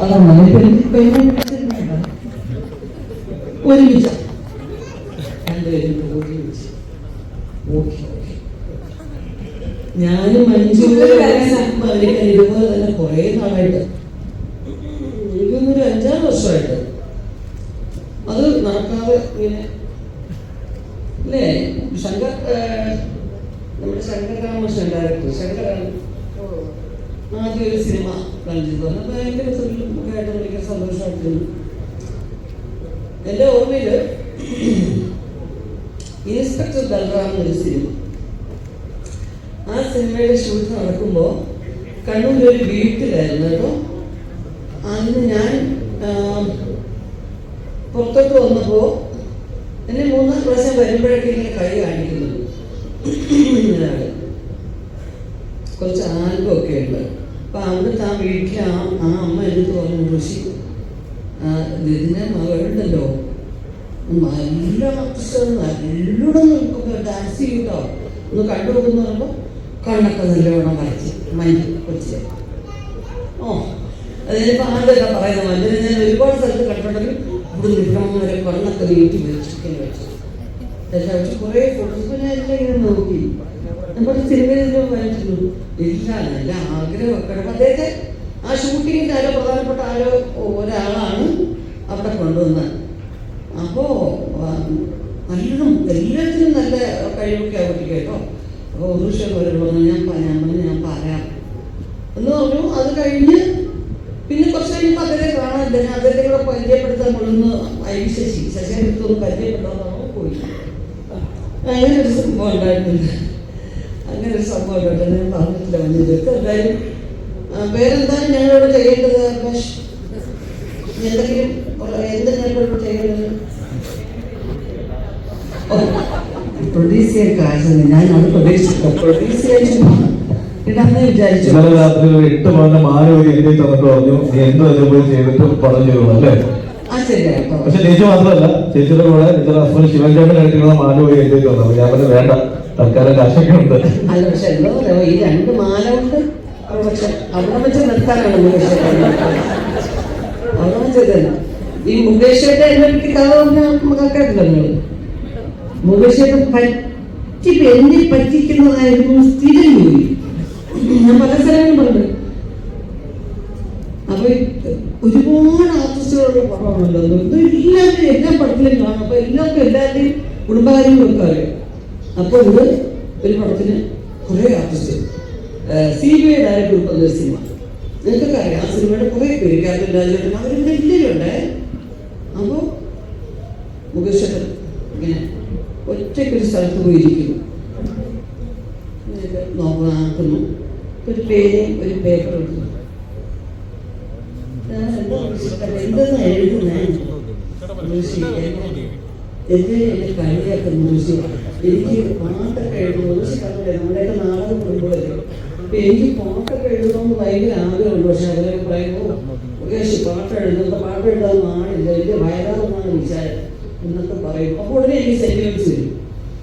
അതാണ്? ഒരുമിച്ച്. ഞാനും മഞ്ജു ഇതുപോലെ തന്നെ കുറെ നാളായിട്ട്. എനിക്കൊന്നൊരു അഞ്ചാറ് വർഷമായിട്ട്. അത് നടക്കാതെ ഇങ്ങനെ അല്ലേ? ശങ്കർ നമ്മുടെ ശങ്കർ രാമകൃഷ്ണൻ ഡയറക്ടർ ശങ്കർ രാമ- ആദ്യം ഒരു സിനിമ കണ്ടിട്ട് വന്നു അപ്പൊ ഭയങ്കര ആയിട്ട് ഭയങ്കര സന്തോഷമായിട്ടിരുന്നു. എന്റെ ഓർമ്മയിൽ ഇൻസ്പെക്ടർ ബൽറാം എന്നൊരു സിനിമ. ആ സിനിമയുടെ ഷൂട്ട് നടക്കുമ്പോൾ കണ്ണൂർ ഒരു വീട്ടിലായിരുന്നു. കേട്ടോ അന്ന് ഞാൻ പുറത്തോട്ട് വന്നപ്പോൾ എന്നെ മൂന്നാം പ്രാവശ്യം വരുമ്പോഴൊക്കെ ഇങ്ങനെ കൈ ഇങ്ങനെയാണ്. കുറച്ച് ആൽബമൊക്കെ ഉണ്ട് അപ്പൊ അവിടുത്തെ ആ വീട്ടിൽ ആ ആ അമ്മ എടുത്ത് പറഞ്ഞു ഋഷി ഇതിന്റെ മകളുണ്ടല്ലോ. നല്ല ആർട്ടിസ്റ്റാണ് നല്ലോണം ഡാൻസ് ചെയ്യൂട്ടോ. ഒന്ന് കണ്ടു നോക്കുന്ന പറയുമ്പോൾ കണ്ണൊക്കെ നല്ലവണ്ണം വരച്ച് മഞ്ഞ കൊച്ച്. ഓ അതിനിപ്പോൾ ആദ്യമൊക്കെ പറയുന്നത് മഞ്ഞ ഞാൻ ഒരുപാട് സ്ഥലത്ത് കണ്ടിട്ടുണ്ടെങ്കിൽ ഇവിടെ നിൽക്കണം വരെ കണ്ണൊക്കെ നീട്ടി വെച്ചിരിക്കാൻ വെച്ചു വെച്ച് കുറേ ഫോട്ടോസ് ഞാൻ എല്ലാം ഇങ്ങനെ നോക്കി. നമ്മുടെ സിനിമയിലും വായിച്ചിരുന്നു. ഇല്ല നല്ല ആഗ്രഹമൊക്കെ. അദ്ദേഹത്തെ ആ ഷൂട്ടിങ്ങിന്റെ ആരോ പ്രധാനപ്പെട്ട ആരോ ഒരാളാണ് അവിടെ കൊണ്ടുവന്നത്. അപ്പോ നല്ലതും എല്ലാത്തിനും നല്ല കഴിവൊക്കെ ആ കുട്ടിക്ക് കേട്ടോ. അപ്പോൾ ഒരു പറഞ്ഞു ഞാൻ ഞാൻ പറഞ്ഞു ഞാൻ പറയാം. എന്ന് പറഞ്ഞു. അത് കഴിഞ്ഞ് പിന്നെ കുറച്ച് കഴിയുമ്പോൾ അതിനെ കാണാനില്ല ഞാൻ അതിന്റെ കൂടെ പരിചയപ്പെടുത്താൻ കൊള്ളുന്ന. ഐ ശശി. ശശിയെടുത്തൊന്ന് പരിചയപ്പെടാൻ പറഞ്ഞു പോയി. അങ്ങനെ ഒരു സംഭവം ഉണ്ടായിട്ടുണ്ട്. അങ്ങനെ ഒരു സംഭവം ഞാൻ പറഞ്ഞിട്ടില്ല മഞ്ഞിലേക്ക് എന്തായാലും ആ, ഞങ്ങളോട് ചെയ്യേണ്ടത് ആകാശ് എന്തെങ്കിലും എന്ത് ഞങ്ങളിവിടെ ചെയ്യേണ്ടത്? പ്രൊഡ്യൂസ് ചെയ്യാൻ കാശുണ്ട് ഞാൻ അത് പ്രൊഡ്യൂസ് ചെയ്യാൻ ഇന്നലെ രാത്രി എട്ട് മകന്റെ മാല ഒരു എഴുതി തന്നിട്ട് പറഞ്ഞു നീ എന്ത് അനുഭവം ചെയ്തിട്ട് പറഞ്ഞു അല്ലേ? പക്ഷെ ചേച്ചി മാത്രമല്ല ചേച്ചിയുടെ കൂടെ ഇന്നലെ ഹസ്ബൻഡ് ശിവൻചേട്ടൻ കഴിക്കുന്ന മാല പോയി എഴുതി തന്നു ഞാൻ പറഞ്ഞു വേണ്ട തൽക്കാലം കാശൊക്കെ ഉണ്ട് അല്ല പക്ഷെ എന്തോ ഈ രണ്ട് മാല കൊണ്ട് അവിടെ വെച്ച് നിർത്താനാണ് അവിടെ വെച്ചത് ഈ മുകേഷേട്ട എനിക്ക് കഥ പറഞ്ഞാൽ നിങ്ങൾ മുകേഷേട്ട പറ്റി എന്നെ പറ്റിക്കുന്നതായിരുന്നു സ്ഥിരം ജോലി. ഞാൻ പല സ്ഥലങ്ങളും പറഞ്ഞു. അപ്പൊ ഒരുപാട് ആർട്ടിസ്റ്റുകളുടെ പടമാണല്ലോ അതുകൊണ്ട് എല്ലാവരും എല്ലാ പടത്തിലും കാണും. അപ്പൊ എല്ലാവർക്കും എല്ലാവരുടെയും കുടുംബകാര്യങ്ങളൊക്കെ അറിയാം. അപ്പോൾ ഇത് ഒരു പടത്തിന് കുറേ artist C B I director ഉൾപ്പെടുന്ന ഒരു സിനിമ. നിങ്ങൾക്കൊക്കെ അറിയാം ആ സിനിമയുടെ കുറെ പേര് ക്യാപ്റ്റൻ രാജേട്ടൻ അവരുടെ എല്ലാവരുണ്ട് അപ്പോൾ മുകേഷ് ഇങ്ങനെ ഒറ്റയ്ക്കൊരു സ്ഥലത്ത് പോയിരിക്കുന്നു നോക്കണം ആക്കുന്നു ഒരു പേനയും ഒരു പേപ്പർ ഉദ്ദേശിച്ചത്? എന്തെന്നാ എഴുതുന്നേ ഋഷി, എന്നെ- എന്നെ കളിയാക്കുന്നു ഋഷി. എനിക്ക് പാട്ടൊക്കെ എഴുതുന്നു ഋഷി കണ്ടില്ലേ നമ്മുടെയൊക്കെ നാടകം കൊടുക്കുമ്പോഴല്ലേ അപ്പൊ എനിക്ക് പാട്ടൊക്കെ എഴുതണമെന്ന് ഭയങ്കര ആഗ്രഹമുണ്ട് പക്ഷെ അവരൊക്കെ പറയുമ്പോൾ മുകേഷ് പാട്ട് എഴുതുന്നത് പാട്ട് എഴുതാൻ നാണില്ല വലിയ വയലാണെന്നാണ് വിചാരം എന്നൊക്കെ പറയും അപ്പോൾ ഉടനെ എനിക്ക് സെന്റിമെന്റ്സ്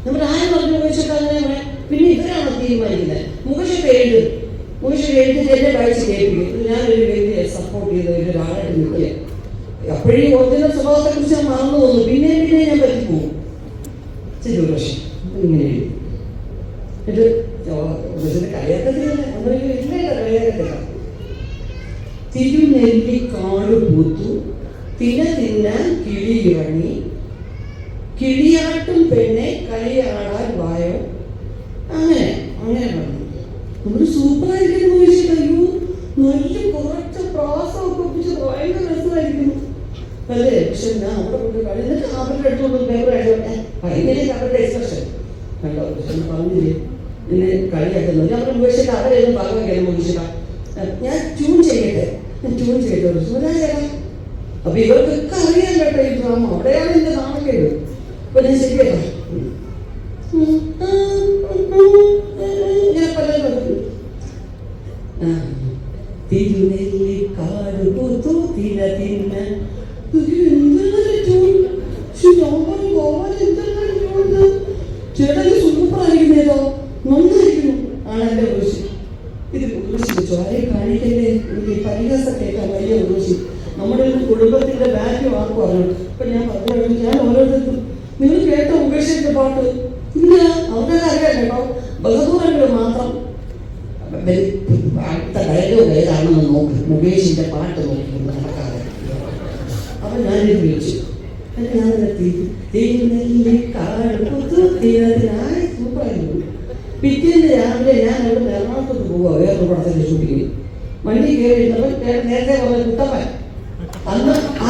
നമ്മൾ ആരും പറഞ്ഞു മുകേഷൊക്കെ അങ്ങനെ. പിന്നെ ഇവരാണ് തീരുമാനിക്കുന്നത് മുകേഷൊക്കെ എഴുതും മുകേഷ് എഴുതിട്ട് എന്നെ വായിച്ച് കേൾപ്പിക്കും ഞാനൊരു വ്യക്തിയെ സപ്പോർട്ട് ചെയ്ത ഒരാളായിട്ട് നിൽക്കുക അപ്പോഴീ ഒറിജിനൽ സ്വഭാവത്തെ കുറിച്ച് ഞാൻ മറന്നു പിന്നെ ഞാൻ പറ്റിപ്പോകും. ശരി പക്ഷേ ഇങ്ങനെ എഴുതി. എന്നിട്ട് കളിയാക്കത്തില്ല. നമ്മളൊരു ഇല്ല? കളിയാക്കത്തില്ല. തിരുനെല്ലിക്കാട് പൂത്തു. തിന തിന്നാൻ കിളി ഇറങ്ങി. കിളിയാട്ടും പെണ്ണെ കളിയാടാൻ വായോ? അങ്ങനെ അങ്ങനെ പറഞ്ഞു. നമ്മൾ സൂപ്പറായിരിക്കും ചോദിച്ചിട്ട് അയ്യോ നല്ല കുറച്ച് പ്രാസമൊക്കെ ഒപ്പിച്ച് ഭയങ്കര രസമായിരിക്കും അല്ലേ? പക്ഷെ ഞാൻ അവിടെ കൊണ്ട് കളി എന്നിട്ട് അവരുടെ അടുത്തോട്ട് പേപ്പർ അയച്ചോട്ടെ ഭയങ്കര അവരുടെ എക്സ്പ്രഷൻ കണ്ടോ? പക്ഷെ ഞാൻ പറഞ്ഞില്ലേ? എന്നെ കളിയാക്കുന്നത് ഞാൻ പറഞ്ഞു മുകേഷിട്ട് പറഞ്ഞു മുകേഷിട്ട ഞാൻ ട്യൂൺ ചെയ്യട്ടെ? ഞാൻ ട്യൂൺ ചെയ്തോ സുരാജേട്ടാ അപ്പൊ ഇവർക്കൊക്കെ അറിയാൻ കേട്ടോ ഈ ഡ്രാമ അവിടെയാണ് എന്റെ നാണക്കേട് അപ്പൊ ഞാൻ ശരിയാക്കാം ഇങ്ങനെ പലരും പറഞ്ഞു തിരുനെല്ലിക്കാട് പൂത്തു തിന തിന്ന ഇത് എന്താണ് ട്യൂൺ ശ്ശോ, ഞാൻ പറഞ്ഞു, ഭഗവാൻ, എന്താണ് ട്യൂൺ ഇത്? ചേട്ടാ ഇത് സൂപ്പറായിരിക്കുന്നേതോ നന്നായിരിക്കുന്നു ആണ് എന്റെ ഋഷി ഇത് ഋഷി ചോരെ കാണിക്കല്ലേ എനിക്ക് ഈ പരിഹാസം കേൾക്കാൻ വലിയ ഋഷി ചോദിച്ചു നമ്മുടെ ഒരു കുടുംബത്തിന്റെ ആർക്ക് പറഞ്ഞു അപ്പൊ ഞാൻ പറഞ്ഞു ഞാൻ ഓരോരുത്തർക്കും നിങ്ങൾ കേട്ട ഉപേക്ഷിച്ച പാട്ട് ഇല്ല അവരുടെ അറിയാം കേട്ടോ ബഹദൂറെങ്കിലും മാത്രം അടുത്ത ഡയലോഗ് ഏതാണെന്ന് നോക്ക്. മുകേഷിന്റെ പാട്ട് നോക്കി നടക്കാതെ. അപ്പൊ ഞാനിത് വിളിച്ചു. ഞാൻ സൂപ്പറായിരുന്നു. പിറ്റേന്ന് രാവിലെ ഞാൻ അവിടെ എറണാകുളത്ത് പോവുക വേറൊരു പടത്തിന്റെ ഷൂട്ടിങ്ങിൽ വണ്ടി കയറി ഇരുന്നപ്പോൾ നേ- നേരത്തെ പറഞ്ഞ കുട്ടപ്പൻ. അന്ന് അന്നത്തെ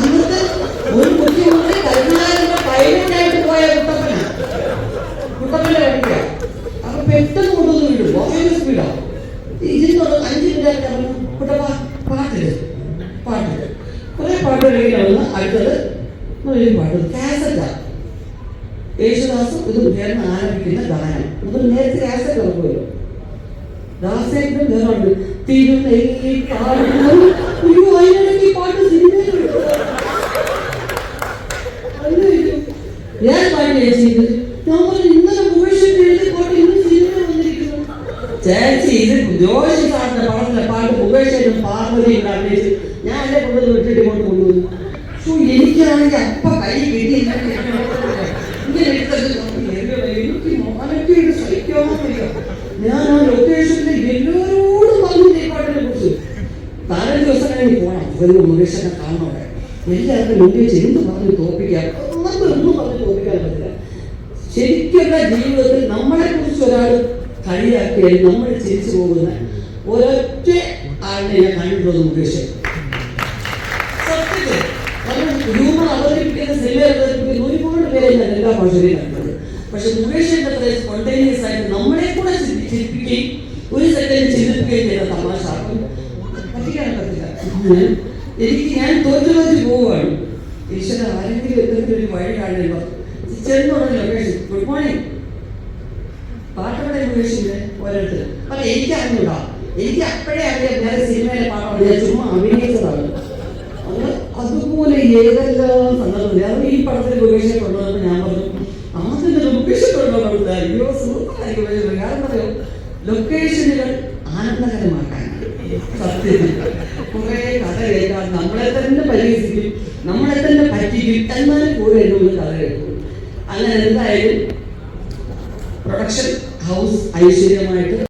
പെട്ടെന്ന് കൊണ്ടുവന്ന് വീടും ഭയങ്കര സ്പീഡാ ഇതിനോട് അഞ്ച് മിനിറ്റ് പറഞ്ഞു കുട്ടപ്പ പാട്ടിട് പാട്ടിട് കുറെ പാട്ടുകൾ ഇങ്ങനെ വന്ന് അടുത്തത് ഒരു പാട്ട് കാസറ്റാ. യേശുദാസും ഇത് ഉയർന്ന് ആരംഭിക്കുന്ന ഗാനം. ഇത് നേരത്തെ കാസറ്റ് ഇറക്കുമല്ലോ ദാസേട്ടനും വേറുണ്ട് തിരുനെല്ലി അയ്യോ അതിനിടയ്ക്ക് ഈ പാട്ട് സിനിമയിൽ ഇട്ടു. അയ്യോ, അയ്യോ. ഞാൻ പാടി ചേച്ചി ഞാൻ പറഞ്ഞു ഇന്നലെ മുഴുവൻ എഴുതി പോയിട്ട് ഇന്ന് സിനിമ വന്നിരിക്കുന്നു ചേച്ചി ഇത് ജോഷി സാറിന്റെ പടത്തിലെ പാട്ട് മുകേഷനും പാർവതിയും അഭിനയിച്ച്. ഞാൻ എന്നെ കൊണ്ടുവന്ന് വിട്ടിട്ട് കൊണ്ട് കൊണ്ടുവന്നു. ഷോ എനിക്കാണെങ്കിൽ അപ്പ കൈ കിട്ടി. ഞാൻ ആ ലൊക്കേഷനിൽ എല്ലാവരോടും പറഞ്ഞു ഈ പാട്ടിനെ കുറിച്ച്. നാലഞ്ച് ദിവസം കഴിഞ്ഞ് പോകണം ഒരു മുകേഷനെ കാണണോടെ എല്ലാവർക്കും മുമ്പിൽ എന്ത് പറഞ്ഞ് തോപ്പിക്കാം നമുക്ക് ഒന്നും പറഞ്ഞ് തോപ്പിക്കാൻ പറ്റില്ല. ശരിക്കുള്ള ജീവിതത്തിൽ നമ്മളെ കുറിച്ച് ഒരാൾ കളിയാക്കിയാൽ നമ്മൾ ചിരിച്ചു പോകുന്ന ഒരൊറ്റ ആളിനെ ഞാൻ കണ്ടിട്ടുള്ളത് മുകേഷ്. സത്യത്തിൽ ഹ്യൂമർ അവതരിപ്പിക്കുന്ന സിനിമ അവതരിപ്പിക്കുന്ന ഒരുപാട് പേരെ ഞാൻ എല്ലാ ഭാഷയിലും കണ്ടിട്ടുണ്ട്. പക്ഷെ മുകേഷിന്റെ അത്ര സ്പോണ്ടേനിയസ് ആയിട്ട് നമ്മളെ കൂടെ ചിരി- ചിരിപ്പിക്കുകയും ഒരു സെക്കൻഡ് ചിന്തിപ്പിക്കുകയും ചെയ്ത തമാശ പറ്റിക്കാൻ പറ്റില്ല. എനിക്ക് ഞാൻ തോറ്റു തോറ്റ് പോവുകയാണ്. ഈശ്വര ആരെങ്കിലും എന്തെങ്കിലും ഒരു വഴി കാണുമ്പോൾ ചെന്നോടെ ലൊക്കേഷൻ ഗുഡ് മോർണിംഗ് പാട്ടവിടെ മുകേഷിന്റെ ഓരോരുത്തരും. അപ്പൊ എനിക്ക് അറിഞ്ഞൂടാ എനിക്ക് അപ്പോഴേ അറിയാം ഞാൻ സിനിമയിലെ പാട്ടാണ് ഞാൻ ചുമ്മാ അഭിനയിച്ചതാണ്. അത് അതുപോലെ ഏതെല്ലാം സന്ദർഭം. അത് ഈ പടത്തിൽ മുകേഷിനെ കൊണ്ടുവന്നപ്പോൾ ഞാൻ പറഞ്ഞു ആദ്യം ലൊക്കേഷൻ കൊണ്ടുവന്നത് അയ്യോ സൂപ്പറായിരിക്കും. കാരണം പറയോ ലൊക്കേഷനുകൾ ആനന്ദകരമാക്കാൻ. സത്യം. കുറെ കഥ കേൾക്കാൻ നമ്മളെ തന്നെ പരിഹസിക്കും നമ്മളെ തന്നെ പറ്റിക്കും. എന്നാലും കൂടെ എന്നോട് കഥ കേൾക്കും. അങ്ങനെ എന്തായാലും പ്രൊഡക്ഷൻ ഹൗസ് ഐശ്വര്യമായിട്ട്